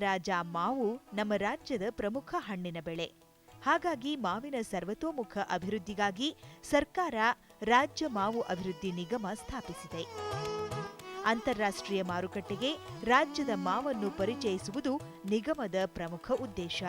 ರಾಜ ಮಾವು ನಮ್ಮ ರಾಜ್ಯದ ಪ್ರಮುಖ ಹಣ್ಣಿನ ಬೆಳೆ. ಹಾಗಾಗಿ ಮಾವಿನ ಸರ್ವತೋಮುಖ ಅಭಿವೃದ್ಧಿಗಾಗಿ ಸರ್ಕಾರ ರಾಜ್ಯ ಮಾವು ಅಭಿವೃದ್ಧಿ ನಿಗಮ ಸ್ಥಾಪಿಸಿದೆ. ಅಂತಾರಾಷ್ಟ್ರೀಯ ಮಾರುಕಟ್ಟೆಗೆ ರಾಜ್ಯದ ಮಾವನ್ನು ಪರಿಚಯಿಸುವುದು ನಿಗಮದ ಪ್ರಮುಖ ಉದ್ದೇಶ.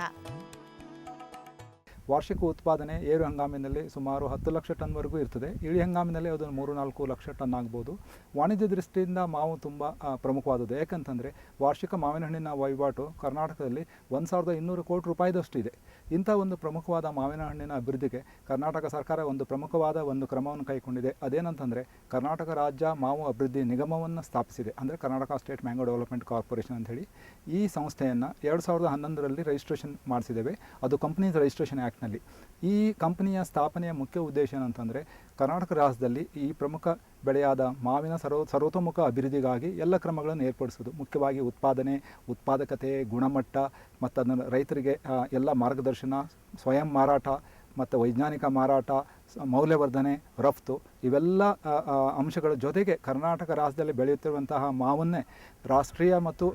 ವಾರ್ಷಿಕ ಉತ್ಪಾದನೆ ಏರು ಹಂಗಾಮಿನಲ್ಲಿ ಸುಮಾರು ಹತ್ತು ಲಕ್ಷ ಟನ್ವರೆಗೂ ಇರ್ತದೆ. ಇಳಿ ಹಂಗಾಮಿನಲ್ಲಿ ಅದನ್ನು ಮೂರು ನಾಲ್ಕು ಲಕ್ಷ ಟನ್ ಆಗ್ಬೋದು. ವಾಣಿಜ್ಯ ದೃಷ್ಟಿಯಿಂದ ಮಾವು ತುಂಬ ಪ್ರಮುಖವಾದದ್ದು. ಯಾಕಂತಂದರೆ ವಾರ್ಷಿಕ ಮಾವಿನ ಹಣ್ಣಿನ ವಹಿವಾಟು ಕರ್ನಾಟಕದಲ್ಲಿ ಒಂದು ಸಾವಿರದ ಇನ್ನೂರು ಕೋಟಿ ರೂಪಾಯಿದಷ್ಟು ಇದೆ. ಇಂಥ ಒಂದು ಪ್ರಮುಖವಾದ ಮಾವಿನ ಹಣ್ಣಿನ ಅಭಿವೃದ್ಧಿಗೆ ಕರ್ನಾಟಕ ಸರ್ಕಾರ ಒಂದು ಪ್ರಮುಖವಾದ ಒಂದು ಕ್ರಮವನ್ನು ಕೈಗೊಂಡಿದೆ. ಅದೇನಂತಂದರೆ ಕರ್ನಾಟಕ ರಾಜ್ಯ ಮಾವು ಅಭಿವೃದ್ಧಿ ನಿಗಮವನ್ನು ಸ್ಥಾಪಿಸಿದೆ. ಅಂದರೆ Karnataka state mango development corporation ಅಂತ ಹೇಳಿ ಈ ಸಂಸ್ಥೆಯನ್ನು ಎರಡು ಸಾವಿರದ ಹನ್ನೊಂದರಲ್ಲಿ ರಿಜಿಸ್ಟ್ರೇಷನ್ ಮಾಡಿಸಿದ್ದೇವೆ. ಅದು ಕಂಪ್ನೀಸ್ ರಿಜಿಸ್ಟ್ರೇಷನ್ ಆ್ಯಕ್ಟ್ನಲ್ಲಿ ಈ ಕಂಪನಿಯ ಸ್ಥಾಪನೆಯ ಮುಖ್ಯ ಉದ್ದೇಶ ಏನಂತಂದರೆ, ಕರ್ನಾಟಕ ರಾಜ್ಯದಲ್ಲಿ ಈ ಪ್ರಮುಖ ಬೆಳೆಯಾದ ಮಾವಿನ ಸರ್ವ ಸರ್ವತೋಮುಖ ಅಭಿವೃದ್ಧಿಗಾಗಿ ಎಲ್ಲ ಕ್ರಮಗಳನ್ನು ಏರ್ಪಡಿಸೋದು ಮುಖ್ಯವಾಗಿ ಉತ್ಪಾದನೆ, ಉತ್ಪಾದಕತೆ, ಗುಣಮಟ್ಟ, ಮತ್ತು ಅದನ್ನು ರೈತರಿಗೆ ಎಲ್ಲ ಮಾರ್ಗದರ್ಶನ, ಸ್ವಯಂ ಮಾರಾಟ ಮತ್ತು ವೈಜ್ಞಾನಿಕ ಮಾರಾಟ ಮೌಲ್ಯವರ್ಧನೆ, ರಫ್ತು ಇವೆಲ್ಲ ಅಂಶಗಳ ಜೊತೆಗೆ ಕರ್ನಾಟಕ ರಾಜ್ಯದಲ್ಲಿ ಬೆಳೆಯುತ್ತಿರುವಂತಹ ಮಾವನ್ನೇ ರಾಷ್ಟ್ರೀಯ ಮತ್ತು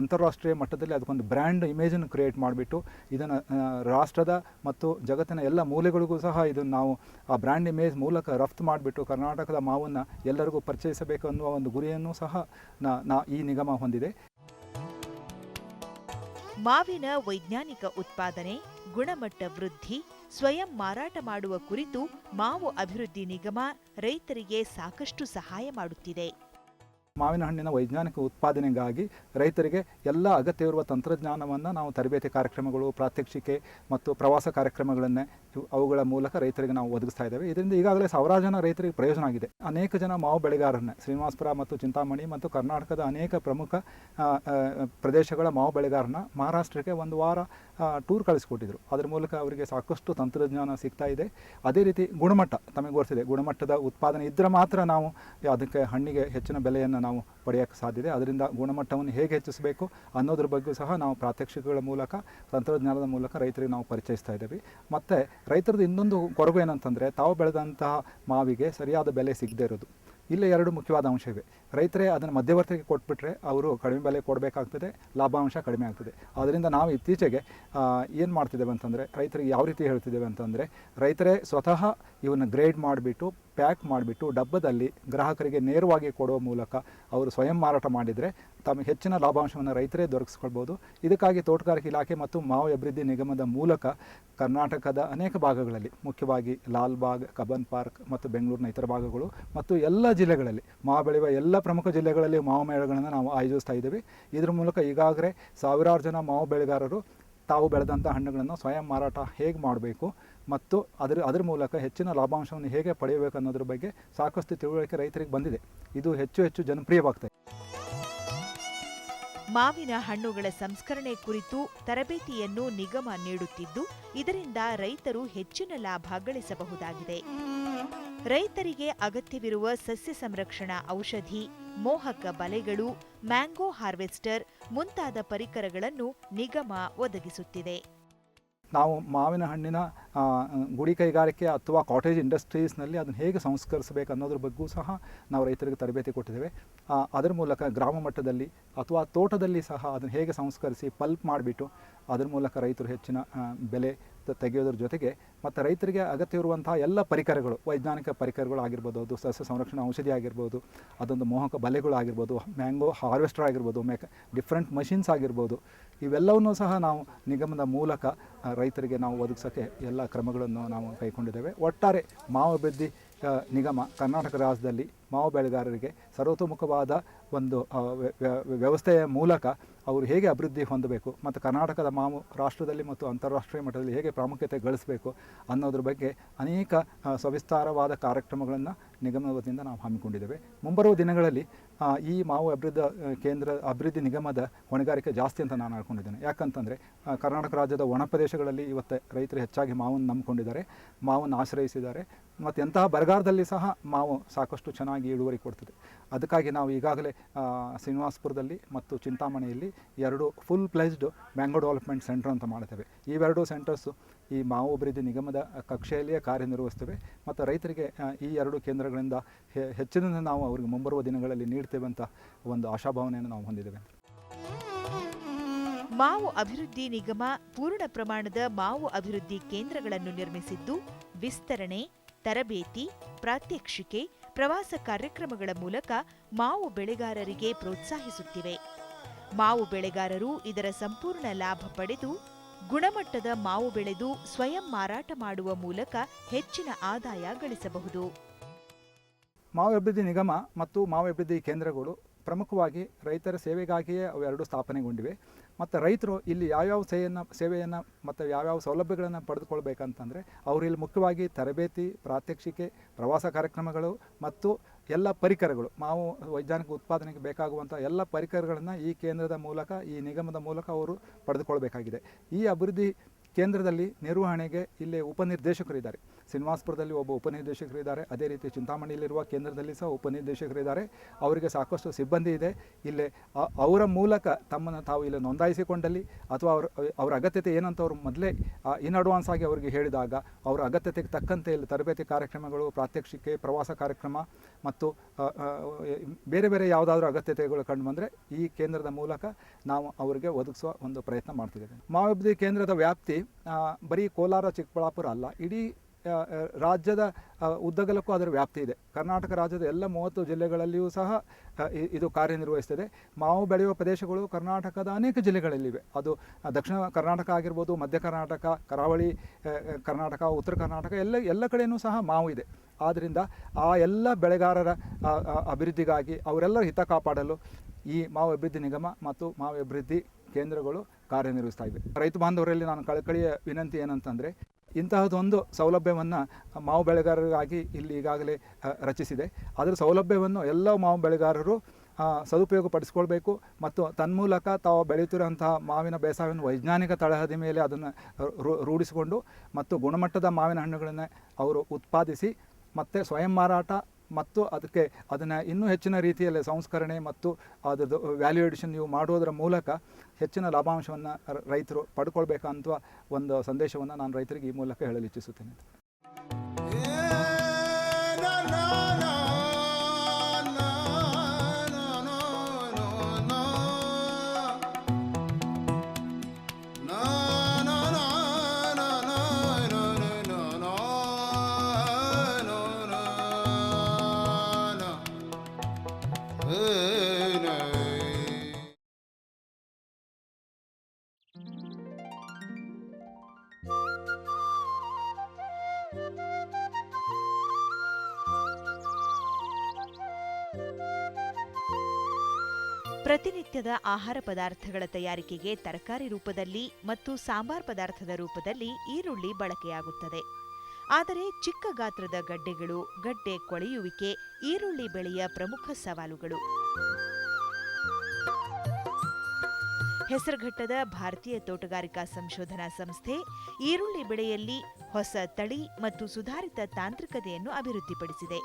ಅಂತಾರಾಷ್ಟ್ರೀಯ ಮಟ್ಟದಲ್ಲಿ ಅದಕ್ಕೊಂದು ಬ್ರ್ಯಾಂಡ್ ಇಮೇಜನ್ನು ಕ್ರಿಯೇಟ್ ಮಾಡಿಬಿಟ್ಟು ಇದನ್ನು ರಾಷ್ಟ್ರದ ಮತ್ತು ಜಗತ್ತಿನ ಎಲ್ಲ ಮೂಲೆಗಳಿಗೂ ಸಹ ಇದನ್ನು ನಾವು ಆ ಬ್ರ್ಯಾಂಡ್ ಇಮೇಜ್ ಮೂಲಕ ರಫ್ತು ಮಾಡಿಬಿಟ್ಟು ಕರ್ನಾಟಕದ ಮಾವನ್ನು ಎಲ್ಲರಿಗೂ ಪರಿಚಯಿಸಬೇಕು ಅನ್ನುವ ಒಂದು ಗುರಿಯನ್ನು ಸಹ ನಾ ಈ ನಿಗಮ ಹೊಂದಿದೆ. ಮಾವಿನ ವೈಜ್ಞಾನಿಕ ಉತ್ಪಾದನೆ, ಗುಣಮಟ್ಟ ವೃದ್ಧಿ ಸ್ವಯಂ ಮಾರಾಟ ಮಾಡುವ ಕುರಿತು ಮಾವು ಅಭಿವೃದ್ಧಿ ನಿಗಮ ರೈತರಿಗೆ ಸಾಕಷ್ಟು ಸಹಾಯ ಮಾಡುತ್ತಿದೆ. ಮಾವಿನ ಹಣ್ಣಿನ ವೈಜ್ಞಾನಿಕ ಉತ್ಪಾದನೆಗಾಗಿ ರೈತರಿಗೆ ಎಲ್ಲ ಅಗತ್ಯವಿರುವ ತಂತ್ರಜ್ಞಾನವನ್ನು ನಾವು ತರಬೇತಿ ಕಾರ್ಯಕ್ರಮಗಳು, ಪ್ರಾತ್ಯಕ್ಷಿಕೆ ಮತ್ತು ಪ್ರವಾಸ ಕಾರ್ಯಕ್ರಮಗಳನ್ನೇ ಅವುಗಳ ಮೂಲಕ ರೈತರಿಗೆ ನಾವು ಒದಗಿಸ್ತಾ ಇದ್ದೇವೆ. ಇದರಿಂದ ಈಗಾಗಲೇ ಸಾವಿರಾರು ಜನ ರೈತರಿಗೆ ಪ್ರಯೋಜನ ಆಗಿದೆ. ಅನೇಕ ಜನ ಮಾವು ಬೆಳೆಗಾರರನ್ನೇ ಶ್ರೀನಿವಾಸಪುರ ಮತ್ತು ಚಿಂತಾಮಣಿ ಮತ್ತು ಕರ್ನಾಟಕದ ಅನೇಕ ಪ್ರಮುಖ ಪ್ರದೇಶಗಳ ಮಾವು ಬೆಳೆಗಾರನ ಮಹಾರಾಷ್ಟ್ರಕ್ಕೆ ಒಂದು ವಾರ ಟೂರ್ ಕಳಿಸ್ಕೊಟ್ಟಿದ್ರು. ಅದ್ರ ಮೂಲಕ ಅವರಿಗೆ ಸಾಕಷ್ಟು ತಂತ್ರಜ್ಞಾನ ಸಿಗ್ತಾ ಇದೆ. ಅದೇ ರೀತಿ ಗುಣಮಟ್ಟ ತಮಗೆ ಗೊತ್ತಿದೆ ಗುಣಮಟ್ಟದ ಉತ್ಪಾದನೆ ಇದ್ದರೆ ಮಾತ್ರ ನಾವು ಅದಕ್ಕೆ ಹಣ್ಣಿಗೆ ಹೆಚ್ಚಿನ ಬೆಲೆಯನ್ನು ನಾವು ಪಡೆಯೋಕ್ಕೆ ಸಾಧ್ಯತೆ. ಅದರಿಂದ ಗುಣಮಟ್ಟವನ್ನು ಹೇಗೆ ಹೆಚ್ಚಿಸಬೇಕು ಅನ್ನೋದ್ರ ಬಗ್ಗೆ ಸಹ ನಾವು ಪ್ರಾತ್ಯಕ್ಷಿಕೆಗಳ ಮೂಲಕ, ತಂತ್ರಜ್ಞಾನದ ಮೂಲಕ ರೈತರಿಗೆ ನಾವು ಪರಿಚಯಿಸ್ತಾ ಇದ್ದೀವಿ. ಮತ್ತು ರೈತರದ್ದು ಇನ್ನೊಂದು ಕೊರಗು ಏನಂತಂದರೆ ತಾವು ಬೆಳೆದಂತಹ ಮಾವಿಗೆ ಸರಿಯಾದ ಬೆಲೆ ಸಿಗದೇ ಇರೋದು. ಇಲ್ಲಿ ಎರಡು ಮುಖ್ಯವಾದ ಅಂಶ ಇವೆ. ರೈತರೇ ಅದನ್ನು ಮಧ್ಯವರ್ತಿಗೆ ಕೊಟ್ಬಿಟ್ರೆ ಅವರು ಕಡಿಮೆ ಬೆಲೆ ಕೊಡಬೇಕಾಗ್ತದೆ, ಲಾಭಾಂಶ ಕಡಿಮೆ ಆಗ್ತದೆ. ಅದರಿಂದ ನಾವು ಇತ್ತೀಚೆಗೆ ಏನು ಮಾಡ್ತಿದ್ದೇವೆ ಅಂತಂದರೆ ರೈತರಿಗೆ ಯಾವ ರೀತಿ ಹೇಳ್ತಿದ್ದೇವೆ ಅಂತಂದರೆ ರೈತರೇ ಸ್ವತಃ ಇವನ್ನು ಗ್ರೇಡ್ ಮಾಡಿಬಿಟ್ಟು ಪ್ಯಾಕ್ ಮಾಡಿಬಿಟ್ಟು ಡಬ್ಬದಲ್ಲಿ ಗ್ರಾಹಕರಿಗೆ ನೇರವಾಗಿ ಕೊಡುವ ಮೂಲಕ ಅವರು ಸ್ವಯಂ ಮಾರಾಟ ಮಾಡಿದರೆ ತಮಗೆ ಹೆಚ್ಚಿನ ಲಾಭಾಂಶವನ್ನು ರೈತರೇ ದೊರಕಿಸ್ಕೊಳ್ಬೋದು. ಇದಕ್ಕಾಗಿ ತೋಟಗಾರಿಕೆ ಇಲಾಖೆ ಮತ್ತು ಮಾವು ಅಭಿವೃದ್ಧಿ ನಿಗಮದ ಮೂಲಕ ಕರ್ನಾಟಕದ ಅನೇಕ ಭಾಗಗಳಲ್ಲಿ, ಮುಖ್ಯವಾಗಿ ಲಾಲ್ಬಾಗ್ ಕಬನ್ ಪಾರ್ಕ್ ಮತ್ತು ಬೆಂಗಳೂರಿನ ಇತರ ಭಾಗಗಳು ಮತ್ತು ಎಲ್ಲ ಜಿಲ್ಲೆಗಳಲ್ಲಿ ಮಾವು ಬೆಳೆಯುವ ಎಲ್ಲ ಪ್ರಮುಖ ಜಿಲ್ಲೆಗಳಲ್ಲಿ ಮಾವು ಮೇಳಗಳನ್ನು ನಾವು ಆಯೋಜಿಸ್ತಾ ಇದ್ದೇವೆ. ಇದರ ಮೂಲಕ ಈಗಾಗಲೇ ಸಾವಿರಾರು ಜನ ಮಾವು ಬೆಳೆಗಾರರು ತಾವು ಬೆಳೆದಂಥ ಹಣ್ಣುಗಳನ್ನು ಸ್ವಯಂ ಮಾರಾಟ ಹೇಗೆ ಮಾಡಬೇಕು ಮತ್ತು ಅದರ ಅದರ ಮೂಲಕ ಹೆಚ್ಚಿನ ಲಾಭಾಂಶವನ್ನು ಹೇಗೆ ಪಡೆಯಬೇಕು ಅನ್ನೋದ್ರ ಬಗ್ಗೆ ಸಾಕಷ್ಟು ತಿಳುವಳಿಕೆ ರೈತರಿಗೆ ಬಂದಿದೆ. ಇದು ಹೆಚ್ಚು ಹೆಚ್ಚು ಜನಪ್ರಿಯವಾಗ್ತದೆ ಮಾವಿನ ಹಣ್ಣುಗಳ ಸಂಸ್ಕರಣೆ ಕುರಿತು ತರಬೇತಿಯನ್ನು ನಿಗಮ ನೀಡುತ್ತಿದ್ದು, ಇದರಿಂದ ರೈತರು ಹೆಚ್ಚಿನ ಲಾಭ ಗಳಿಸಬಹುದಾಗಿದೆ. ರೈತರಿಗೆ ಅಗತ್ಯವಿರುವ ಸಸ್ಯ ಸಂರಕ್ಷಣಾ ಔಷಧಿ, ಮೋಹಕ ಬಲೆಗಳು, ಮ್ಯಾಂಗೋ ಹಾರ್ವೆಸ್ಟರ್ ಮುಂತಾದ ಪರಿಕರಗಳನ್ನು ನಿಗಮ ಒದಗಿಸುತ್ತಿದೆ. ನಾವು ಮಾವಿನ ಹಣ್ಣಿನ ಗುಡಿ ಕೈಗಾರಿಕೆ ಅಥವಾ ಕಾಟೇಜ್ ಇಂಡಸ್ಟ್ರೀಸ್ನಲ್ಲಿ ಅದನ್ನು ಹೇಗೆ ಸಂಸ್ಕರಿಸಬೇಕು ಅನ್ನೋದ್ರ ಬಗ್ಗೂ ಸಹ ನಾವು ರೈತರಿಗೆ ತರಬೇತಿ ಕೊಟ್ಟಿದ್ದೇವೆ. ಅದರ ಮೂಲಕ ಗ್ರಾಮ ಮಟ್ಟದಲ್ಲಿ ಅಥವಾ ತೋಟದಲ್ಲಿ ಸಹ ಅದನ್ನು ಹೇಗೆ ಸಂಸ್ಕರಿಸಿ ಪಲ್ಪ್ ಮಾಡಿಬಿಟ್ಟು ಅದರ ಮೂಲಕ ರೈತರು ಹೆಚ್ಚಿನ ಬೆಲೆ ತೆಗೆಯೋದ್ರ ಜೊತೆಗೆ ಮತ್ತು ರೈತರಿಗೆ ಅಗತ್ಯವಿರುವಂತಹ ಎಲ್ಲ ಪರಿಕರಗಳು, ವೈಜ್ಞಾನಿಕ ಪರಿಕರಗಳು ಆಗಿರ್ಬೋದು, ಅದು ಸಸ್ಯ ಸಂರಕ್ಷಣಾ ಔಷಧಿ ಆಗಿರ್ಬೋದು, ಅದೊಂದು ಮೋಹಕ ಬಲೆಗಳು ಆಗಿರ್ಬೋದು, ಮ್ಯಾಂಗೋ ಹಾರ್ವೆಸ್ಟರ್ ಆಗಿರ್ಬೋದು ಮೇಕ ಡಿಫ್ರೆಂಟ್ ಮಷಿನ್ಸ್ ಆಗಿರ್ಬೋದು, ಇವೆಲ್ಲವನ್ನೂ ಸಹ ನಾವು ನಿಗಮದ ಮೂಲಕ ರೈತರಿಗೆ ನಾವು ಒದಗಿಸೋಕ್ಕೆ ಎಲ್ಲ ಕ್ರಮಗಳನ್ನು ನಾವು ಕೈಗೊಂಡಿದ್ದೇವೆ. ಒಟ್ಟಾರೆ ಮಾವು ಅಭಿವೃದ್ಧಿ ನಿಗಮ ಕರ್ನಾಟಕ ರಾಜ್ಯದಲ್ಲಿ ಮಾವು ಬೆಳೆಗಾರರಿಗೆ ಸರ್ವತೋಮುಖವಾದ ಒಂದು ವ್ಯ- ವ್ಯ- ವ್ಯವಸ್ಥೆಯ ಮೂಲಕ ಅವರು ಹೇಗೆ ಅಭಿವೃದ್ಧಿ ಹೊಂದಬೇಕು, ಮತ್ತು ಕರ್ನಾಟಕದ ಮಾವು ರಾಷ್ಟ್ರದಲ್ಲಿ ಮತ್ತು ಅಂತಾರಾಷ್ಟ್ರೀಯ ಮಟ್ಟದಲ್ಲಿ ಹೇಗೆ ಪ್ರಾಮುಖ್ಯತೆ ಗಳಿಸಬೇಕು ಅನ್ನೋದ್ರ ಬಗ್ಗೆ ಅನೇಕ ಸವಿಸ್ತಾರವಾದ ಕಾರ್ಯಕ್ರಮಗಳನ್ನು ನಿಗಮದ ವತಿಯಿಂದ ನಾವು ಹಮ್ಮಿಕೊಂಡಿದ್ದೇವೆ ಮುಂಬರುವ ದಿನಗಳಲ್ಲಿ ಈ ಮಾವು ಅಭಿವೃದ್ಧಿ ಕೇಂದ್ರ ಅಭಿವೃದ್ಧಿ ನಿಗಮದ ಹೊಣೆಗಾರಿಕೆ ಜಾಸ್ತಿ ಅಂತ ನಾನು ಅನ್ಕೊಂಡಿದ್ದೇನೆ. ಯಾಕಂತಂದರೆ ಕರ್ನಾಟಕ ರಾಜ್ಯದ ಒಣ ಪ್ರದೇಶಗಳಲ್ಲಿ ಇವತ್ತು ರೈತರು ಹೆಚ್ಚಾಗಿ ಮಾವನ್ನು ನಂಬಿಕೊಂಡಿದ್ದಾರೆ, ಮಾವನ್ನು ಆಶ್ರಯಿಸಿದ್ದಾರೆ. ಮತ್ತು ಎಂತಹ ಬರಗಾರದಲ್ಲಿ ಸಹ ಮಾವು ಸಾಕಷ್ಟು ಚೆನ್ನಾಗಿ ಇಳುವರಿ ಕೊಡ್ತದೆ. ಅದಕ್ಕಾಗಿ ನಾವು ಈಗಾಗಲೇ ಶ್ರೀನಿವಾಸಪುರದಲ್ಲಿ ಮತ್ತು ಚಿಂತಾಮಣಿಯಲ್ಲಿ ಎರಡು full placed mango development centre ಅಂತ ಮಾಡ್ತೇವೆ. ಇವೆರಡು ಸೆಂಟರ್ಸು ಈ ಮಾವು ಅಭಿವೃದ್ಧಿ ನಿಗಮದ ಕಕ್ಷೆಯಲ್ಲಿಯೇ ಕಾರ್ಯನಿರ್ವಹಿಸ್ತೇವೆ. ಮತ್ತು ರೈತರಿಗೆ ಈ ಎರಡು ಕೇಂದ್ರಗಳಿಂದ ಹೆ- ಹೆಚ್ಚಿನ ನಾವು ಅವರಿಗೆ ಮುಂಬರುವ ದಿನಗಳಲ್ಲಿ ನೀಡ್ತೇವೆ ಅಂತ ಒಂದು ಆಶಾಭಾವನೆಯನ್ನು ನಾವು ಹೊಂದಿದ್ದೇವೆ. ಮಾವು ಅಭಿವೃದ್ಧಿ ನಿಗಮ ಪೂರ್ಣ ಪ್ರಮಾಣದ ಮಾವು ಅಭಿವೃದ್ಧಿ ಕೇಂದ್ರಗಳನ್ನು ನಿರ್ಮಿಸಿದ್ದು, ವಿಸ್ತರಣೆ, ತರಬೇತಿ, ಪ್ರಾತ್ಯಕ್ಷಿಕೆ, ಪ್ರವಾಸ ಕಾರ್ಯಕ್ರಮಗಳ ಮೂಲಕ ಮಾವು ಬೆಳೆಗಾರರಿಗೆ ಪ್ರೋತ್ಸಾಹಿಸುತ್ತಿವೆ. ಮಾವು ಬೆಳೆಗಾರರು ಇದರ ಸಂಪೂರ್ಣ ಲಾಭ ಪಡೆದು, ಗುಣಮಟ್ಟದ ಮಾವು ಬೆಳೆದು ಸ್ವಯಂ ಮಾರಾಟ ಮಾಡುವ ಮೂಲಕ ಹೆಚ್ಚಿನ ಆದಾಯ ಗಳಿಸಬಹುದು. ಮಾವು ಅಭಿವೃದ್ಧಿ ನಿಗಮ ಮತ್ತು ಮಾವು ಅಭಿವೃದ್ಧಿ ಕೇಂದ್ರಗಳು ಪ್ರಮುಖವಾಗಿ ರೈತರ ಸೇವೆಗಾಗಿಯೇ ಅವೆರಡು ಸ್ಥಾಪನೆಗೊಂಡಿವೆ. ಮತ್ತು ರೈತರು ಇಲ್ಲಿ ಯಾವ್ಯಾವ ಸೇವೆಯನ್ನು ಸೇವೆಯನ್ನು ಮತ್ತು ಯಾವ್ಯಾವ ಸೌಲಭ್ಯಗಳನ್ನು ಪಡೆದುಕೊಳ್ಬೇಕಂತಂದರೆ ಅವರು ಇಲ್ಲಿ ಮುಖ್ಯವಾಗಿ ತರಬೇತಿ, ಪ್ರಾತ್ಯಕ್ಷಿಕೆ, ಪ್ರವಾಸ ಕಾರ್ಯಕ್ರಮಗಳು ಮತ್ತು ಎಲ್ಲ ಪರಿಕರಗಳು, ಮಾವು ವೈಜ್ಞಾನಿಕ ಉತ್ಪಾದನೆಗೆ ಬೇಕಾಗುವಂಥ ಎಲ್ಲ ಪರಿಕರಗಳನ್ನು ಈ ಕೇಂದ್ರದ ಮೂಲಕ, ಈ ನಿಗಮದ ಮೂಲಕ ಅವರು ಪಡೆದುಕೊಳ್ಬೇಕಾಗಿದೆ. ಈ ಅಭಿವೃದ್ಧಿ ಕೇಂದ್ರದಲ್ಲಿ ನಿರ್ವಹಣೆಗೆ ಇಲ್ಲಿ ಉಪನಿರ್ದೇಶಕರಿದ್ದಾರೆ ಶ್ರೀನಿವಾಸಪುರದಲ್ಲಿ ಒಬ್ಬ ಉಪನಿರ್ದೇಶಕರಿದ್ದಾರೆ. ಅದೇ ರೀತಿ ಚಿಂತಾಮಣಿಯಲ್ಲಿರುವ ಕೇಂದ್ರದಲ್ಲಿ ಸಹ ಉಪನಿರ್ದೇಶಕರಿದ್ದಾರೆ. ಅವರಿಗೆ ಸಾಕಷ್ಟು ಸಿಬ್ಬಂದಿ ಇದೆ. ಇಲ್ಲಿ ಅವರ ಮೂಲಕ ತಮ್ಮನ್ನು ತಾವು ಇಲ್ಲಿ ನೋಂದಾಯಿಸಿಕೊಂಡಲ್ಲಿ ಅಥವಾ ಅವ್ರ, ಅವರ ಅಗತ್ಯತೆ ಏನಂತ ಅವರು ಮೊದಲೇ ಇನ್ ಅಡ್ವಾನ್ಸ್ ಆಗಿ ಅವರಿಗೆ ಹೇಳಿದಾಗ ಅವರ ಅಗತ್ಯತೆಗೆ ತಕ್ಕಂತೆ ಇಲ್ಲಿ ತರಬೇತಿ ಕಾರ್ಯಕ್ರಮಗಳು, ಪ್ರಾತ್ಯಕ್ಷಿಕೆ, ಪ್ರವಾಸ ಕಾರ್ಯಕ್ರಮ ಮತ್ತು ಬೇರೆ ಬೇರೆ ಯಾವುದಾದ್ರೂ ಅಗತ್ಯತೆಗಳು ಕಂಡು ಬಂದರೆ ಈ ಕೇಂದ್ರದ ಮೂಲಕ ನಾವು ಅವರಿಗೆ ಒದಗಿಸುವ ಒಂದು ಪ್ರಯತ್ನ ಮಾಡ್ತಿದ್ದೇವೆ. ಮಾವಭಿವೃದ್ಧಿ ಕೇಂದ್ರದ ವ್ಯಾಪ್ತಿ ಬರೀ ಕೋಲಾರ, ಚಿಕ್ಕಬಳ್ಳಾಪುರ ಅಲ್ಲ, ಇಡೀ ರಾಜ್ಯದ ಉದ್ದಗಲಕ್ಕೂ ಅದರ ವ್ಯಾಪ್ತಿ ಇದೆ. ಕರ್ನಾಟಕ ರಾಜ್ಯದ ಎಲ್ಲ ಮೂವತ್ತು ಜಿಲ್ಲೆಗಳಲ್ಲಿಯೂ ಸಹ ಇದು ಕಾರ್ಯನಿರ್ವಹಿಸ್ತದೆ ಮಾವು ಬೆಳೆಯುವ ಪ್ರದೇಶಗಳು ಕರ್ನಾಟಕದ ಅನೇಕ ಜಿಲ್ಲೆಗಳಲ್ಲಿವೆ. ಅದು ದಕ್ಷಿಣ ಕರ್ನಾಟಕ ಆಗಿರ್ಬೋದು, ಮಧ್ಯ ಕರ್ನಾಟಕ, ಕರಾವಳಿ ಕರ್ನಾಟಕ, ಉತ್ತರ ಕರ್ನಾಟಕ ಎಲ್ಲ ಎಲ್ಲ ಕಡೆಯೂ ಸಹ ಮಾವು ಇದೆ. ಆದ್ದರಿಂದ ಆ ಎಲ್ಲ ಬೆಳೆಗಾರರ ಅಭಿವೃದ್ಧಿಗಾಗಿ ಅವರೆಲ್ಲರ ಹಿತ ಕಾಪಾಡಲು ಈ ಮಾವು ಅಭಿವೃದ್ಧಿ ನಿಗಮ ಮತ್ತು ಮಾವು ಅಭಿವೃದ್ಧಿ ಕೇಂದ್ರಗಳು ಕಾರ್ಯನಿರ್ವಹಿಸ್ತಾ ಇವೆ. ರೈತ ಬಾಂಧವರಲ್ಲಿ ನಾನು ಕಳಕಳಿಯ ವಿನಂತಿ ಏನಂತಂದರೆ ಇಂತಹದೊಂದು ಸೌಲಭ್ಯವನ್ನು ಮಾವು ಬೆಳೆಗಾರರಿಗಾಗಿ ಇಲ್ಲಿ ಈಗಾಗಲೇ ರಚಿಸಿದೆ. ಅದರ ಸೌಲಭ್ಯವನ್ನು ಎಲ್ಲ ಮಾವು ಬೆಳೆಗಾರರು ಸದುಪಯೋಗ ಪಡಿಸ್ಕೊಳ್ಬೇಕು ಮತ್ತು ತನ್ಮೂಲಕ ತಾವು ಬೆಳೆಯುತ್ತಿರುವಂತಹ ಮಾವಿನ ಬೇಸಾಯವನ್ನು ವೈಜ್ಞಾನಿಕ ತಳಹದಿ ಮೇಲೆ ಅದನ್ನು ರೂಢಿಸಿಕೊಂಡು ಮತ್ತು ಗುಣಮಟ್ಟದ ಮಾವಿನ ಹಣ್ಣುಗಳನ್ನು ಅವರು ಉತ್ಪಾದಿಸಿ ಮತ್ತು ಸ್ವಯಂ ಮಾರಾಟ ಮತ್ತು ಅದಕ್ಕೆ ಅದನ್ನು ಇನ್ನೂ ಹೆಚ್ಚಿನ ರೀತಿಯಲ್ಲಿ ಸಂಸ್ಕರಣೆ ಮತ್ತು ಅದರದ್ದು ವ್ಯಾಲ್ಯೂ ಎಡಿಷನ್ ನೀವು ಮಾಡುವುದರ ಮೂಲಕ ಹೆಚ್ಚಿನ ಲಾಭಾಂಶವನ್ನು ರೈತರು ಪಡ್ಕೊಳ್ಬೇಕಂತ ಒಂದು ಸಂದೇಶವನ್ನು ನಾನು ರೈತರಿಗೆ ಈ ಮೂಲಕ ಹೇಳಲು ಇಚ್ಛಿಸುತ್ತೇನೆ. ಪ್ರತಿನಿತ್ಯದ ಆಹಾರ ಪದಾರ್ಥಗಳ ತಯಾರಿಕೆಗೆ ತರಕಾರಿ ರೂಪದಲ್ಲಿ ಮತ್ತು ಸಾಂಬಾರ್ ಪದಾರ್ಥದ ರೂಪದಲ್ಲಿ ಈರುಳ್ಳಿ ಬಳಕೆಯಾಗುತ್ತದೆ. ಆದರೆ ಚಿಕ್ಕ ಗಾತ್ರದ ಗಡ್ಡೆಗಳು, ಗಡ್ಡೆ ಕೊಳೆಯುವಿಕೆ, ಈರುಳ್ಳಿ ಬೆಳೆಯ ಪ್ರಮುಖ ಸವಾಲುಗಳು. ಹೆಸರುಘಟ್ಟದ ಭಾರತೀಯ ತೋಟಗಾರಿಕಾ ಸಂಶೋಧನಾ ಸಂಸ್ಥೆ ಈರುಳ್ಳಿ ಬೆಳೆಯಲ್ಲಿ ಹೊಸ ತಳಿ ಮತ್ತು ಸುಧಾರಿತ ತಾಂತ್ರಿಕತೆಯನ್ನು ಅಭಿವೃದ್ಧಿಪಡಿಸಿದೆ.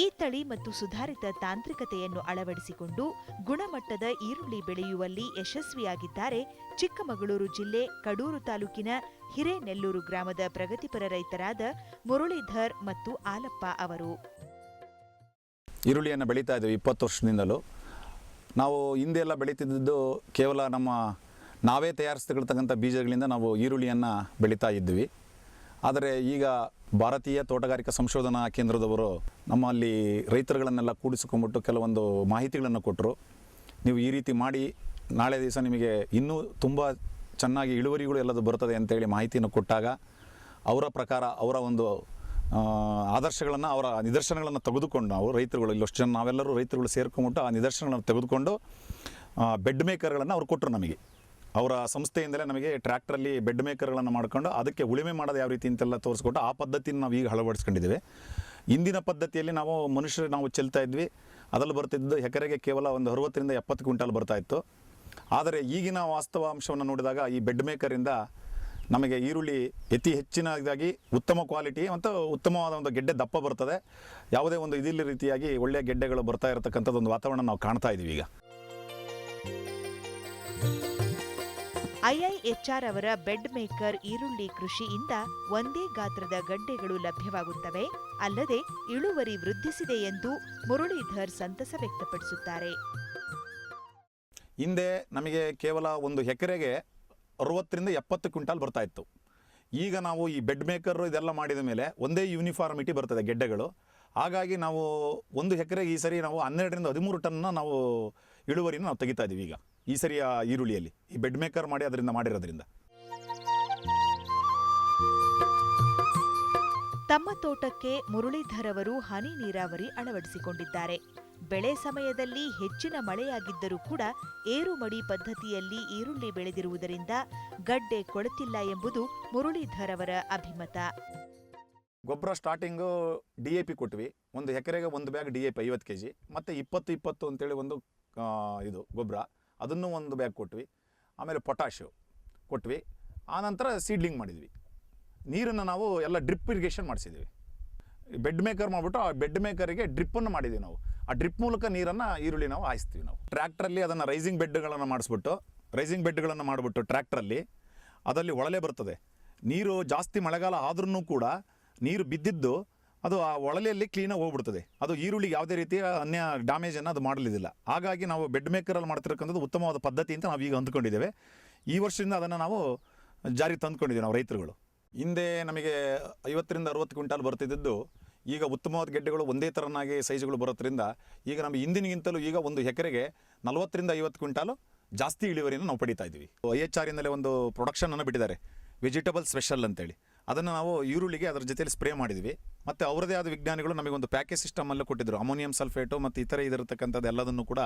ಈ ತಳಿ ಮತ್ತು ಸುಧಾರಿತ ತಾಂತ್ರಿಕತೆಯನ್ನು ಅಳವಡಿಸಿಕೊಂಡು ಗುಣಮಟ್ಟದ ಈರುಳ್ಳಿ ಬೆಳೆಯುವಲ್ಲಿ ಯಶಸ್ವಿಯಾಗಿದ್ದಾರೆ ಚಿಕ್ಕಮಗಳೂರು ಜಿಲ್ಲೆ ಕಡೂರು ತಾಲೂಕಿನ ಹಿರೇನೆಲ್ಲೂರು ಗ್ರಾಮದ ಪ್ರಗತಿಪರ ರೈತರಾದ ಮುರಳೀಧರ್ ಮತ್ತು ಆಲಪ್ಪ ಅವರು. ಈರುಳ್ಳಿಯನ್ನು ಬೆಳೀತಾ ಇದ್ದೀವಿ ಇಪ್ಪತ್ತು ವರ್ಷದಿಂದಲೂ. ನಾವು ಹಿಂದೆ ಎಲ್ಲ ಕೇವಲ ನಮ್ಮ ನಾವೇ ತಯಾರಿಸ್ತಿರ್ತಕ್ಕಂಥ ಬೀಜಗಳಿಂದ ನಾವು ಈರುಳ್ಳಿಯನ್ನು ಬೆಳೀತಾ ಇದ್ವಿ. ಆದರೆ ಈಗ ಭಾರತೀಯ ತೋಟಗಾರಿಕಾ ಸಂಶೋಧನಾ ಕೇಂದ್ರದವರು ನಮ್ಮಲ್ಲಿ ರೈತರುಗಳನ್ನೆಲ್ಲ ಕೂಡಿಸಿಕೊಂಡ್ಬಿಟ್ಟು ಕೆಲವೊಂದು ಮಾಹಿತಿಗಳನ್ನು ಕೊಟ್ಟರು. ನೀವು ಈ ರೀತಿ ಮಾಡಿ, ನಾಳೆ ದಿವಸ ನಿಮಗೆ ಇನ್ನೂ ತುಂಬ ಚೆನ್ನಾಗಿ ಇಳುವರಿಗಳು ಎಲ್ಲದು ಬರ್ತದೆ ಅಂತೇಳಿ ಮಾಹಿತಿಯನ್ನು ಕೊಟ್ಟಾಗ ಅವರ ಪ್ರಕಾರ ಅವರ ಒಂದು ಆದರ್ಶಗಳನ್ನು, ಅವರ ನಿದರ್ಶನಗಳನ್ನು ತೆಗೆದುಕೊಂಡು ನಾವು ರೈತರುಗಳು, ಇಲ್ಲಷ್ಟು ಜನ ನಾವೆಲ್ಲರೂ ರೈತರುಗಳು ಸೇರ್ಕೊಂಬಿಟ್ಟು ಆ ನಿದರ್ಶನಗಳನ್ನು ತೆಗೆದುಕೊಂಡು ಬೆಡ್ ಮೇಕರ್ಗಳನ್ನು ಅವ್ರು ಕೊಟ್ಟರು ನಮಗೆ. ಅವರ ಸಂಸ್ಥೆಯಿಂದಲೇ ನಮಗೆ ಟ್ರ್ಯಾಕ್ಟ್ರಲ್ಲಿ ಬೆಡ್ ಮೇಕರ್ಗಳನ್ನು ಮಾಡ್ಕೊಂಡು ಅದಕ್ಕೆ ಉಳುಮೆ ಮಾಡೋದು ಯಾವ ರೀತಿ ಅಂತೆಲ್ಲ ತೋರಿಸ್ಕೊಟ್ಟು ಆ ಪದ್ಧತಿಯನ್ನು ನಾವು ಈಗ ಅಳವಡಿಸ್ಕೊಂಡಿದ್ದೇವೆ. ಇಂದಿನ ಪದ್ಧತಿಯಲ್ಲಿ ನಾವು ಮನುಷ್ಯರು ನಾವು ಚೆಲ್ತಾ ಇದ್ವಿ. ಅದರಲ್ಲಿ ಬರ್ತಿದ್ದು ಎಕರೆಗೆ ಕೇವಲ ಒಂದು ಅರವತ್ತರಿಂದ ಎಪ್ಪತ್ತು ಕ್ವಿಂಟಲ್ ಬರ್ತಾ ಇತ್ತು. ಆದರೆ ಈಗಿನ ವಾಸ್ತವಾಂಶವನ್ನು ನೋಡಿದಾಗ ಈ ಬೆಡ್ ಮೇಕರಿಂದ ನಮಗೆ ಈರುಳ್ಳಿ ಅತಿ ಹೆಚ್ಚಿನದಾಗಿ ಉತ್ತಮ ಕ್ವಾಲಿಟಿ ಮತ್ತು ಉತ್ತಮವಾದ ಒಂದು ಗೆಡ್ಡೆ ದಪ್ಪ ಬರ್ತದೆ. ಯಾವುದೇ ಒಂದು ಇದಿಲ್ಲ ರೀತಿಯಾಗಿ ಒಳ್ಳೆಯ ಗೆಡ್ಡೆಗಳು ಬರ್ತಾ ಇರತಕ್ಕಂಥದ್ದು ಒಂದು ವಾತಾವರಣ ನಾವು ಕಾಣ್ತಾ ಇದ್ದೀವಿ ಈಗ. ಐಐಎಚ್ಆರ್ ಅವರ ಬೆಡ್ ಮೇಕರ್ ಈರುಳ್ಳಿ ಕೃಷಿಯಿಂದ ಒಂದೇ ಗಾತ್ರದ ಗಡ್ಡೆಗಳು ಲಭ್ಯವಾಗುತ್ತವೆ, ಅಲ್ಲದೆ ಇಳುವರಿ ವೃದ್ಧಿಸಿದೆ ಎಂದು ಮುರಳೀಧರ್ ಸಂತಸ ವ್ಯಕ್ತಪಡಿಸುತ್ತಾರೆ. ಹಿಂದೆ ನಮಗೆ ಕೇವಲ ಒಂದು ಎಕರೆಗೆ ಅರವತ್ತರಿಂದ ಎಪ್ಪತ್ತು ಕ್ವಿಂಟಾಲ್ ಬರ್ತಾ ಇತ್ತು. ಈಗ ನಾವು ಈ ಬೆಡ್ ಮೇಕರ್ ಇದೆಲ್ಲ ಮಾಡಿದ ಮೇಲೆ ಒಂದೇ ಯೂನಿಫಾರ್ಮಿಟಿ ಬರ್ತದೆ ಗೆಡ್ಡೆಗಳು. ಹಾಗಾಗಿ ನಾವು ಒಂದು ಎಕರೆಗೆ ಈ ಸರಿ ನಾವು ಹನ್ನೆರಡರಿಂದ ಹದಿಮೂರು ಟನ್ನ ನಾವು ಇಳುವರಿನ ನಾವು ತೆಗಿತಾ ಇದ್ದೀವಿ ಈಗ. ಈ ಸರಿಯ ಈರುಳ್ಳಿಯಲ್ಲಿ. ಈ ಬೆಡ್ ಮೇಕರ್ ಮಾಡಿ ಅದರಿಂದ ಮಾಡಿರೋದ್ರಿಂದ. ತಮ್ಮ ತೋಟಕ್ಕೆ ಮುರಳೀಧರ್ ಅವರು ಹನಿ ನೀರಾವರಿ ಅಳವಡಿಸಿಕೊಂಡಿದ್ದಾರೆ. ಬೆಳೆ ಸಮಯದಲ್ಲಿ ಹೆಚ್ಚಿನ ಮಳೆಯಾಗಿದ್ದರೂ ಕೂಡ ಏರುಮಡಿ ಪದ್ಧತಿಯಲ್ಲಿ ಈರುಳ್ಳಿ ಬೆಳೆದಿರುವುದರಿಂದ ಗಡ್ಡೆ ಕೊಳೆತಿಲ್ಲ ಎಂಬುದು ಮುರಳೀಧರ್ ಅವರ ಅಭಿಮತ. ಗೊಬ್ಬರ ಸ್ಟಾರ್ಟಿಂಗು ಡಿ ಎ ಪಿ ಕೊಟ್ವಿ. ಒಂದು ಎಕರೆಗೆ ಒಂದು ಬ್ಯಾಗ್ ಡಿ ಎ ಪಿ ಐವತ್ತು ಕೆ ಜಿ ಮತ್ತು ಇಪ್ಪತ್ತು ಇಪ್ಪತ್ತು ಅಂತೇಳಿ ಒಂದು ಇದು ಗೊಬ್ಬರ. ಅದನ್ನು ಒಂದು ಬ್ಯಾಗ್ ಕೊಟ್ವಿ. ಆಮೇಲೆ ಪೊಟ್ಯಾಶು ಕೊಟ್ವಿ. ಆನಂತರ ಸೀಡ್ಲಿಂಗ್ ಮಾಡಿದ್ವಿ. ನೀರನ್ನು ನಾವು ಎಲ್ಲ ಡ್ರಿಪ್ ಇರಿಗೇಷನ್ ಮಾಡಿಸಿದ್ವಿ. ಬೆಡ್ ಮೇಕರ್ ಮಾಡಿಬಿಟ್ಟು ಆ ಬೆಡ್ ಮೇಕರಿಗೆ ಡ್ರಿಪ್ಪನ್ನು ಮಾಡಿದ್ವಿ ನಾವು. ಆ ಡ್ರಿಪ್ ಮೂಲಕ ನೀರನ್ನು ಈರುಳ್ಳಿ ನಾವು ಹಾಯಿಸ್ತೀವಿ ನಾವು. ಟ್ರ್ಯಾಕ್ಟ್ರಲ್ಲಿ ಅದನ್ನು ರೈಸಿಂಗ್ ಬೆಡ್ಗಳನ್ನು ಮಾಡಿಸ್ಬಿಟ್ಟು ರೈಸಿಂಗ್ ಬೆಡ್ಗಳನ್ನು ಮಾಡಿಬಿಟ್ಟು ಟ್ರ್ಯಾಕ್ಟ್ರಲ್ಲಿ ಅದರಲ್ಲಿ ಒಳಲೆ ಬರ್ತದೆ. ನೀರು ಜಾಸ್ತಿ ಮಳೆಗಾಲ ಆದ್ರೂ ಕೂಡ ನೀರು ಬಿದ್ದಿದ್ದು ಅದು ಆ ಒಳಲೆಯಲ್ಲಿ ಕ್ಲೀನಾಗಿ ಹೋಗ್ಬಿಡ್ತದೆ. ಅದು ಈರುಳ್ಳಿ ಯಾವುದೇ ರೀತಿಯ ಅನ್ಯ ಡ್ಯಾಮೇಜನ್ನು ಅದು ಮಾಡಲಿದ್ದಿಲ್ಲ ಹಾಗಾಗಿ ನಾವು ಬೆಡ್ ಮೇಕರಲ್ಲಿ ಮಾಡ್ತಿರಕ್ಕಂಥದ್ದು ಉತ್ತಮವಾದ ಪದ್ಧತಿ ಅಂತ ನಾವು ಈಗ ಅಂದ್ಕೊಂಡಿದ್ದೇವೆ. ಈ ವರ್ಷದಿಂದ ಅದನ್ನು ನಾವು ಜಾರಿಗೆ ತಂದ್ಕೊಂಡಿದ್ದೀವಿ ನಾವು ರೈತರುಗಳು. ಹಿಂದೆ ನಮಗೆ ಐವತ್ತರಿಂದ ಅರುವತ್ತು ಕ್ವಿಂಟಾಲ್ ಬರ್ತಿದ್ದದ್ದು, ಈಗ ಉತ್ತಮವಾದ ಗೆಡ್ಡೆಗಳು ಒಂದೇ ಥರನಾಗಿ ಸೈಜುಗಳು ಬರೋದ್ರಿಂದ ಈಗ ನಮ್ಮ ಹಿಂದಿನಗಿಂತಲೂ ಈಗ ಒಂದು ಎಕರೆಗೆ ನಲವತ್ತರಿಂದ ಐವತ್ತು ಕ್ವಿಂಟಾಲು ಜಾಸ್ತಿ ಇಳುವರಿಯನ್ನು ನಾವು ಪಡಿತಾ ಇದ್ದೀವಿ. ಐ ಎಚ್ ಆರ್ ಒಂದು ಪ್ರೊಡಕ್ಷನನ್ನು ಬಿಟ್ಟಿದ್ದಾರೆ. ವೆಜಿಟೇಬಲ್ ಸ್ಪೆಷಲ್ ಅಂತೇಳಿ. ಅದನ್ನು ನಾವು ಈರುಳ್ಳಿಗೆ ಅದರ ಜೊತೆಯಲ್ಲಿ ಸ್ಪ್ರೇ ಮಾಡಿದ್ವಿ. ಮತ್ತು ಅವರದೇ ಆದ ವಿಜ್ಞಾನಿಗಳು ನಮಗೆ ಒಂದು ಪ್ಯಾಕೇಜ್ ಸಿಸ್ಟಮಲ್ಲೂ ಕೊಟ್ಟಿದ್ದರು ಅಮೋನಿಯಂ ಸಲ್ಫೇಟು ಮತ್ತು ಇತರ ಇದಿರತಕ್ಕಂಥದ್ದು ಎಲ್ಲದನ್ನು ಕೂಡ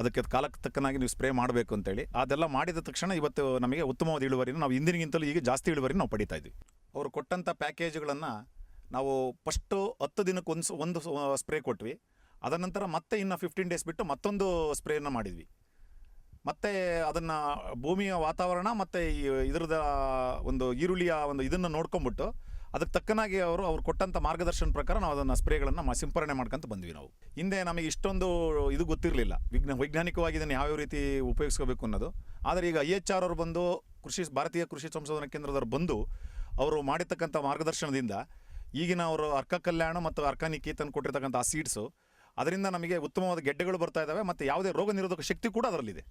ಅದಕ್ಕೆ ಕಾಲಕ್ಕೆ ತಕ್ಕನಾಗಿ ನೀವು ಸ್ಪ್ರೇ ಮಾಡಬೇಕು ಅಂತೇಳಿ. ಅದೆಲ್ಲ ಮಾಡಿದ ತಕ್ಷಣ ಇವತ್ತು ನಮಗೆ ಉತ್ತಮವಾದ ಇಳುವರಿನ ನಾವು ಹಿಂದಿನಗಿಂತಲೂ ಈಗ ಜಾಸ್ತಿ ಇಳುವರಿನ ನಾವು ಪಡಿತಾ ಇದ್ವಿ. ಅವರು ಕೊಟ್ಟಂಥ ಪ್ಯಾಕೇಜ್ಗಳನ್ನು ನಾವು ಫಸ್ಟು ಹತ್ತು ದಿನಕ್ಕೆ ಒಂದು ಒಂದು ಸ್ಪ್ರೇ ಕೊಟ್ವಿ. ಅದನಂತರ ಮತ್ತೆ ಇನ್ನು ಫಿಫ್ಟೀನ್ ಡೇಸ್ ಬಿಟ್ಟು ಮತ್ತೊಂದು ಸ್ಪ್ರೇಯನ್ನು ಮಾಡಿದ್ವಿ. ಮತ್ತು ಅದನ್ನು ಭೂಮಿಯ ವಾತಾವರಣ ಮತ್ತು ಇದರದ ಒಂದು ಈರುಳ್ಳಿಯ ಒಂದು ಇದನ್ನು ನೋಡ್ಕೊಂಬಿಟ್ಟು ಅದಕ್ಕೆ ತಕ್ಕನಾಗಿ ಅವರು, ಅವ್ರು ಕೊಟ್ಟಂಥ ಮಾರ್ಗದರ್ಶನ ಪ್ರಕಾರ ನಾವು ಅದನ್ನು ಸ್ಪ್ರೇಗಳನ್ನು ಸಿಂಪರಣೆ ಮಾಡ್ಕೊಂತ ಬಂದ್ವಿ ನಾವು. ಹಿಂದೆ ನಮಗೆ ಇಷ್ಟೊಂದು ಇದು ಗೊತ್ತಿರಲಿಲ್ಲ. ವಿಜ್ಞಾ, ವೈಜ್ಞಾನಿಕವಾಗಿ ಇದನ್ನು ಯಾವ್ಯಾವ ರೀತಿ ಉಪಯೋಗಿಸ್ಕೋಬೇಕು ಅನ್ನೋದು. ಆದರೆ ಈಗ ಐ ಎಚ್ ಆರ್ ಅವರು ಬಂದು, ಕೃಷಿ, ಭಾರತೀಯ ಕೃಷಿ ಸಂಶೋಧನಾ ಕೇಂದ್ರದವ್ರು ಬಂದು, ಅವರು ಮಾಡಿರ್ತಕ್ಕಂಥ ಮಾರ್ಗದರ್ಶನದಿಂದ ಈಗಿನ ಅವರು ಅರ್ಕ ಕಲ್ಯಾಣ ಮತ್ತು ಅರ್ಕ ನಿಕೇತನ್ ಕೊಟ್ಟಿರ್ತಕ್ಕಂಥ ಆ ಸೀಡ್ಸು ಅದರಿಂದ ನಮಗೆ ಉತ್ತಮವಾದ ಗೆಡ್ಡೆಗಳು ಬರ್ತಾ ಇದ್ದಾವೆ ಮತ್ತು ಯಾವುದೇ ರೋಗ ನಿರೋಧಕ ಶಕ್ತಿ ಕೂಡ ಅದರಲ್ಲಿದೆ.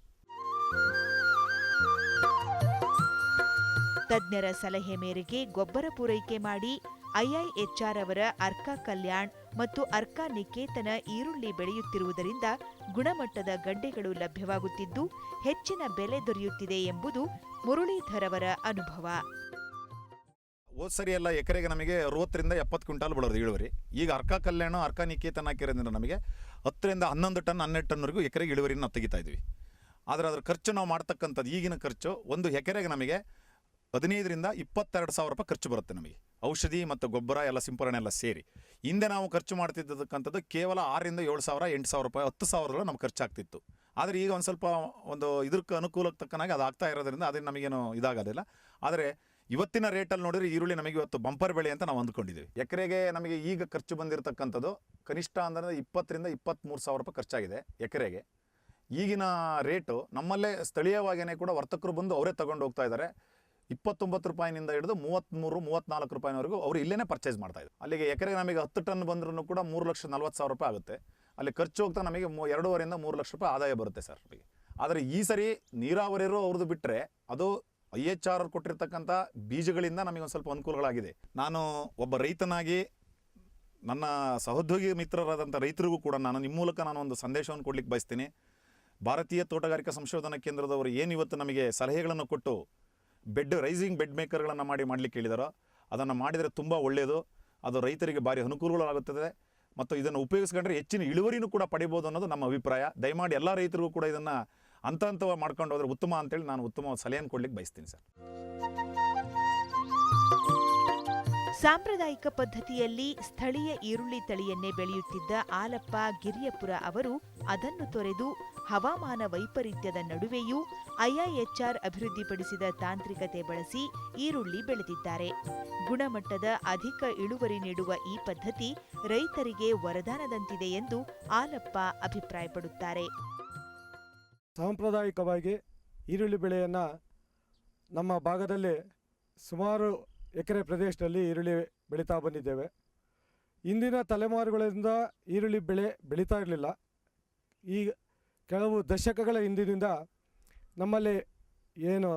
ತಜ್ಞರ ಸಲಹೆ ಮೇರೆಗೆ ಗೊಬ್ಬರ ಪೂರೈಕೆ ಮಾಡಿ ಐಐಎಚ್ಆರ್ ಅವರ ಅರ್ಕ ಕಲ್ಯಾಣ್ ಮತ್ತು ಅರ್ಕ ನಿಕೇತನ ಈರುಳ್ಳಿ ಬೆಳೆಯುತ್ತಿರುವುದರಿಂದ ಗುಣಮಟ್ಟದ ಗಡ್ಡೆಗಳು ಲಭ್ಯವಾಗುತ್ತಿದ್ದು ಹೆಚ್ಚಿನ ಬೆಲೆ ದೊರೆಯುತ್ತಿದೆ ಎಂಬುದು ಮುರಳೀಧರ್ ಅವರ ಅನುಭವ. ಹೋದ ಸರಿ ಎಲ್ಲ ಎಕರೆಗೆ ನಮಗೆ ಅರವತ್ತರಿಂದ ಎಪ್ಪತ್ತು ಕ್ವಿಂಟಾಲ್ ಬಳೋದು ಇಳುವರಿ. ಈಗ ಅರ್ಕ ಕಲ್ಯಾಣ, ಅರ್ಕ ನಿಕೇತನ ಹಾಕಿರೋದ್ರಿಂದ ನಮಗೆ ಹತ್ತರಿಂದ ಹನ್ನೊಂದು ಟನ್, ಹನ್ನೆರಡು ಟನ್ವರೆಗೂ ಎಕರೆಗೆ ಇಳುವರಿನ ನಾವು ತೆಗಿತಾ ಇದ್ವಿ. ಆದರೆ ಅದರ ಖರ್ಚು ನಾವು ಮಾಡ್ತಕ್ಕಂಥದ್ದು ಈಗಿನ ಖರ್ಚು ಒಂದು ಎಕರೆಗೆ ನಮಗೆ ಹದಿನೈದರಿಂದ ಇಪ್ಪತ್ತೆರಡು ಸಾವಿರ ರೂಪಾಯಿ ಖರ್ಚು ಬರುತ್ತೆ ನಮಗೆ. ಔಷಧಿ ಮತ್ತು ಗೊಬ್ಬರ ಎಲ್ಲ ಸಿಂಪರಣೆ ಎಲ್ಲ ಸೇರಿ. ಹಿಂದೆ ನಾವು ಖರ್ಚು ಮಾಡ್ತಿದ್ದಕ್ಕಂಥದ್ದು ಕೇವಲ ಆರರಿಂದ ಏಳು ಸಾವಿರ, ಎಂಟು ಸಾವಿರ ರೂಪಾಯಿ, ಹತ್ತು ಸಾವಿರಗಳು ನಮ್ಗೆ ಖರ್ಚಾಗ್ತಿತ್ತು. ಆದರೆ ಈಗ ಒಂದು ಸ್ವಲ್ಪ ಒಂದು ಇದಕ್ಕೆ ಅನುಕೂಲಕ್ಕೆ ತಕ್ಕನಾಗಿ ಅದು ಆಗ್ತಾ ಇರೋದ್ರಿಂದ ಅದೇ ನಮಗೇನು ಇದಾಗೋದಿಲ್ಲ. ಆದರೆ ಇವತ್ತಿನ ರೇಟಲ್ಲಿ ನೋಡಿದ್ರೆ ಈರುಳ್ಳಿ ನಮಗೆ ಇವತ್ತು ಬಂಪರ್ ಬೆಳೆ ಅಂತ ನಾವು ಅಂದ್ಕೊಂಡಿದ್ದೀವಿ. ಎಕರೆಗೆ ನಮಗೆ ಈಗ ಖರ್ಚು ಬಂದಿರತಕ್ಕಂಥದ್ದು ಕನಿಷ್ಠ ಅಂದರೆ ಇಪ್ಪತ್ತರಿಂದ ಇಪ್ಪತ್ತ್ಮೂರು ಸಾವಿರ ರೂಪಾಯಿ ಖರ್ಚಾಗಿದೆ ಎಕರೆಗೆ. ಈಗಿನ ರೇಟು ನಮ್ಮಲ್ಲೇ ಸ್ಥಳೀಯವಾಗಿಯೇ ಕೂಡ ವರ್ತಕರು ಬಂದು ಅವರೇ ತಗೊಂಡು ಹೋಗ್ತಾ ಇದ್ದಾರೆ. ಇಪ್ಪತ್ತೊಂಬತ್ತು ರೂಪಾಯಿನಿಂದ ಹಿಡಿದು ಮೂವತ್ತ್ಮೂರು ಮೂವತ್ತ್ನಾಲ್ಕು ರೂಪಾಯಿನವರೆಗೂ ಅವರು ಇಲ್ಲೇ ಪರ್ಚೇಸ್ ಮಾಡ್ತಾ ಇದ್ದಾರೆ. ಅಲ್ಲಿಗೆ ಎಕರೆಗೆ ನಮಗೆ ಹತ್ತು ಟನ್ ಬಂದ್ರೂ ಕೂಡ ಮೂರು ಲಕ್ಷ ನಲ್ವತ್ತು ಸಾವಿರ ರೂಪಾಯಿ ಆಗುತ್ತೆ. ಅಲ್ಲಿ ಖರ್ಚು ಹೋಗ್ತಾ ನಮಗೆ ಮೂ, ಎರಡೂವರೆಯಿಂದ ಮೂರು ಲಕ್ಷ ರೂಪಾಯಿ ಆದಾಯ ಬರುತ್ತೆ ಸರ್. ನಮಗೆ ಆದರೆ ಈ ಸರಿ ನೀರಾವರಿಯರು ಅವ್ರದ್ದು ಬಿಟ್ಟರೆ ಅದು ಐ ಎಚ್ ಆರ್ ಕೊಟ್ಟಿರ್ತಕ್ಕಂಥ ಬೀಜಗಳಿಂದ ನಮಗೆ ಒಂದು ಸ್ವಲ್ಪ ಅನುಕೂಲಗಳಾಗಿದೆ. ನಾನು ಒಬ್ಬ ರೈತನಾಗಿ ನನ್ನ ಸಹೋದ್ಯೋಗಿ ಮಿತ್ರರಾದಂಥ ರೈತರಿಗೂ ಕೂಡ ನಾನು ನಿಮ್ಮ ಮೂಲಕ ನಾನು ಒಂದು ಸಂದೇಶವನ್ನು ಕೊಡಲಿಕ್ಕೆ ಬಯಸ್ತೀನಿ. ಭಾರತೀಯ ತೋಟಗಾರಿಕಾ ಸಂಶೋಧನಾ ಕೇಂದ್ರದವರು ಏನು ಇವತ್ತು ನಮಗೆ ಸಲಹೆಗಳನ್ನು ಕೊಟ್ಟು ಬೆಡ್, ರೈಸಿಂಗ್ ಬೆಡ್ ಮೇಕರ್ಗಳನ್ನು ಮಾಡಿ ಮಾಡಲಿಕ್ಕೆ ಹೇಳಿದಾರೋ, ಅದನ್ನು ಮಾಡಿದರೆ ತುಂಬ ಒಳ್ಳೆಯದು ಅದು ರೈತರಿಗೆ ಭಾರಿ ಅನುಕೂಲಗಳಾಗುತ್ತದೆ. ಮತ್ತು ಇದನ್ನು ಉಪಯೋಗಿಸ್ಕೊಂಡ್ರೆ ಹೆಚ್ಚಿನ ಇಳುವರಿನೂ ಕೂಡ ಪಡಿಬೋದು ಅನ್ನೋದು ನಮ್ಮ ಅಭಿಪ್ರಾಯ. ದಯಮಾಡಿ ಎಲ್ಲ ರೈತರಿಗೂ ಕೂಡ ಇದನ್ನು ಹಂತ ಹಂತವಾಗಿ ಮಾಡ್ಕೊಂಡು ಹೋದ್ರೆ ಉತ್ತಮ ಅಂತೇಳಿ ನಾನು ಉತ್ತಮ ಸಲಹೆಯನ್ನು ಕೊಡ್ಲಿಕ್ಕೆ ಬಯಸ್ತೀನಿ ಸರ್. ಸಾಂಪ್ರದಾಯಿಕ ಪದ್ಧತಿಯಲ್ಲಿ ಸ್ಥಳೀಯ ಈರುಳ್ಳಿ ತಳಿಯನ್ನೇ ಬೆಳೆಯುತ್ತಿದ್ದ ಆಲಪ್ಪ ಗಿರಿಯಪುರ ಅವರು ಅದನ್ನು ತೊರೆದು ಹವಾಮಾನ ವೈಪರೀತ್ಯದ ನಡುವೆಯೂ ಐಐಎಚ್ಆರ್ ಅಭಿವೃದ್ಧಿಪಡಿಸಿದ ತಾಂತ್ರಿಕತೆ ಬಳಸಿ ಈರುಳ್ಳಿ ಬೆಳೆದಿದ್ದಾರೆ. ಗುಣಮಟ್ಟದ ಅಧಿಕ ಇಳುವರಿ ನೀಡುವ ಈ ಪದ್ಧತಿ ರೈತರಿಗೆ ವರದಾನದಂತಿದೆ ಎಂದು ಆಲಪ್ಪ ಅಭಿಪ್ರಾಯಪಡುತ್ತಾರೆ. ಸಾಂಪ್ರದಾಯಿಕವಾಗಿ ಈರುಳ್ಳಿ ಬೆಳೆಯನ್ನು ನಮ್ಮ ಭಾಗದಲ್ಲಿ ಸುಮಾರು ಎಕರೆ ಪ್ರದೇಶದಲ್ಲಿ ಈರುಳ್ಳಿ ಬೆಳೀತಾ ಬಂದಿದ್ದೇವೆ. ಇಂದಿನ ತಲೆಮಾರುಗಳಿಂದ ಈರುಳ್ಳಿ ಬೆಳೆ ಬೆಳೀತಾ ಇರಲಿಲ್ಲ. ಈ ಕೆಲವು ದಶಕಗಳ ಹಿಂದಿನಿಂದ ನಮ್ಮಲ್ಲಿ ಏನು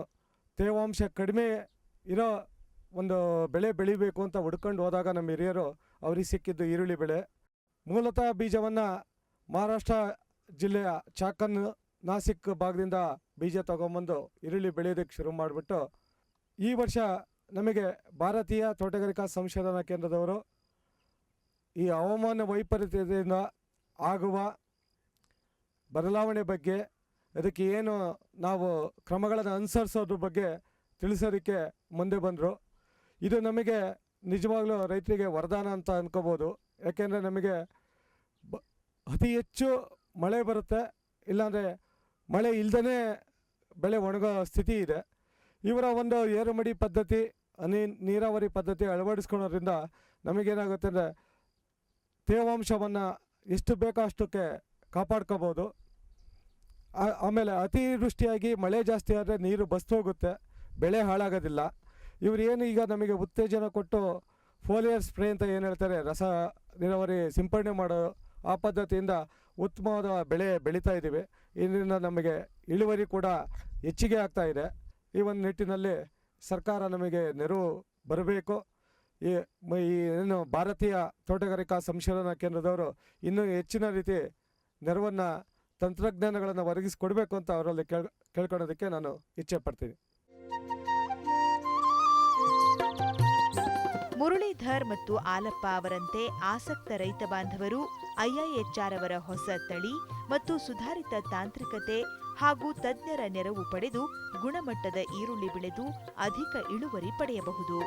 ತೇವಾಂಶ ಕಡಿಮೆ ಇರೋ ಒಂದು ಬೆಳೆ ಬೆಳಿಬೇಕು ಅಂತ ಹುಡ್ಕೊಂಡು ಹೋದಾಗ ನಮ್ಮ ಹಿರಿಯರು ಅವ್ರಿಗೆ ಸಿಕ್ಕಿದ್ದು ಈರುಳ್ಳಿ ಬೆಳೆ. ಮೂಲತಃ ಬೀಜವನ್ನು ಮಹಾರಾಷ್ಟ್ರ ಜಿಲ್ಲೆಯ ಚಾಕನ್ ನಾಸಿಕ್ ಭಾಗದಿಂದ ಬೀಜ ತಗೊಂಬಂದು ಈರುಳ್ಳಿ ಬೆಳೆಯೋದಕ್ಕೆ ಶುರು ಮಾಡಿಬಿಟ್ಟು ಈ ವರ್ಷ ನಮಗೆ ಭಾರತೀಯ ತೋಟಗಾರಿಕಾ ಸಂಶೋಧನಾ ಕೇಂದ್ರದವರು ಈ ಹವಾಮಾನ ವೈಪರೀತ್ಯದಿಂದ ಆಗುವ ಬದಲಾವಣೆ ಬಗ್ಗೆ, ಅದಕ್ಕೆ ಏನು ನಾವು ಕ್ರಮಗಳನ್ನು ಅನುಸರಿಸೋದ್ರ ಬಗ್ಗೆ ತಿಳಿಸೋದಕ್ಕೆ ಮುಂದೆ ಬಂದರು. ಇದು ನಮಗೆ ನಿಜವಾಗ್ಲೂ ರೈತರಿಗೆ ವರದಾನ ಅಂತ ಅನ್ಕೋಬೋದು. ಯಾಕೆಂದರೆ ನಮಗೆ ಬ ಅತಿ ಹೆಚ್ಚು ಮಳೆ ಬರುತ್ತೆ, ಇಲ್ಲಾಂದರೆ ಮಳೆ ಇಲ್ಲದೇ ಬೆಳೆ ಒಣಗೋ ಸ್ಥಿತಿ ಇದೆ. ಇವರ ಒಂದು ಏರುಮಡಿ ಪದ್ಧತಿ, ಹನಿ ನೀರಾವರಿ ಪದ್ಧತಿ ಅಳವಡಿಸ್ಕೊಳೋದ್ರಿಂದ ನಮಗೇನಾಗುತ್ತೆ ಅಂದರೆ ತೇವಾಂಶವನ್ನು ಎಷ್ಟು ಬೇಕೋ ಅಷ್ಟಕ್ಕೆ ಕಾಪಾಡ್ಕೋಬೋದು. ಆಮೇಲೆ ಅತಿವೃಷ್ಟಿಯಾಗಿ ಮಳೆ ಜಾಸ್ತಿ ಆದರೆ ನೀರು ಬಸ್ತು ಹೋಗುತ್ತೆ ಬೆಳೆ ಹಾಳಾಗೋದಿಲ್ಲ. ಇವರು ಏನು ಈಗ ನಮಗೆ ಉತ್ತೇಜನ ಕೊಟ್ಟು ಫೋಲಿಯರ್ ಸ್ಪ್ರೇ ಅಂತ ಏನು ಹೇಳ್ತಾರೆ, ರಸ ನೀರಾವರಿ ಸಿಂಪಡಣೆ ಮಾಡೋ ಆ ಪದ್ಧತಿಯಿಂದ ಉತ್ತಮವಾದ ಬೆಳೆ ಬೆಳೀತಾ ಇದ್ದೀವಿ. ಇದರಿಂದ ನಮಗೆ ಇಳುವರಿ ಕೂಡ ಹೆಚ್ಚಿಗೆ ಆಗ್ತಾ ಇದೆ. ಈ ಒಂದು ನಿಟ್ಟಿನಲ್ಲಿ ಸರ್ಕಾರ ನಮಗೆ ನೆರವು ಬರಬೇಕು. ಈ ಏನು ಭಾರತೀಯ ತೋಟಗಾರಿಕಾ ಸಂಶೋಧನಾ ಕೇಂದ್ರದವರು ಇನ್ನೂ ಹೆಚ್ಚಿನ ರೀತಿ ನೆರವನ್ನು ತಂತ್ರಜ್ಞಾನಗಳನ್ನು ಒದಗಿಸಿಕೊಡ್ಬೇಕು ಅಂತ ಅವರಲ್ಲಿ ಕೇಳ್, ಕೇಳ್ಕೊಳ್ಳೋದಕ್ಕೆ ನಾನು ಇಚ್ಛೆ ಪಡ್ತೀನಿ. ಮುರಳೀಧರ್ ಮತ್ತು ಆಲಪ್ಪ ಅವರಂತೆ ಆಸಕ್ತ ರೈತ ಬಾಂಧವರು ಐಐಎಚ್ಆರ್ ಅವರ ಹೊಸ ತಳಿ ಮತ್ತು ಸುಧಾರಿತ ತಾಂತ್ರಿಕತೆ ಹಾಗೂ ತಜ್ಞರ ನೆರವು ಪಡೆದು ಗುಣಮಟ್ಟದ ಈರುಳ್ಳಿ ಬೆಳೆದು ಅಧಿಕ ಇಳುವರಿ ಪಡೆಯಬಹುದು.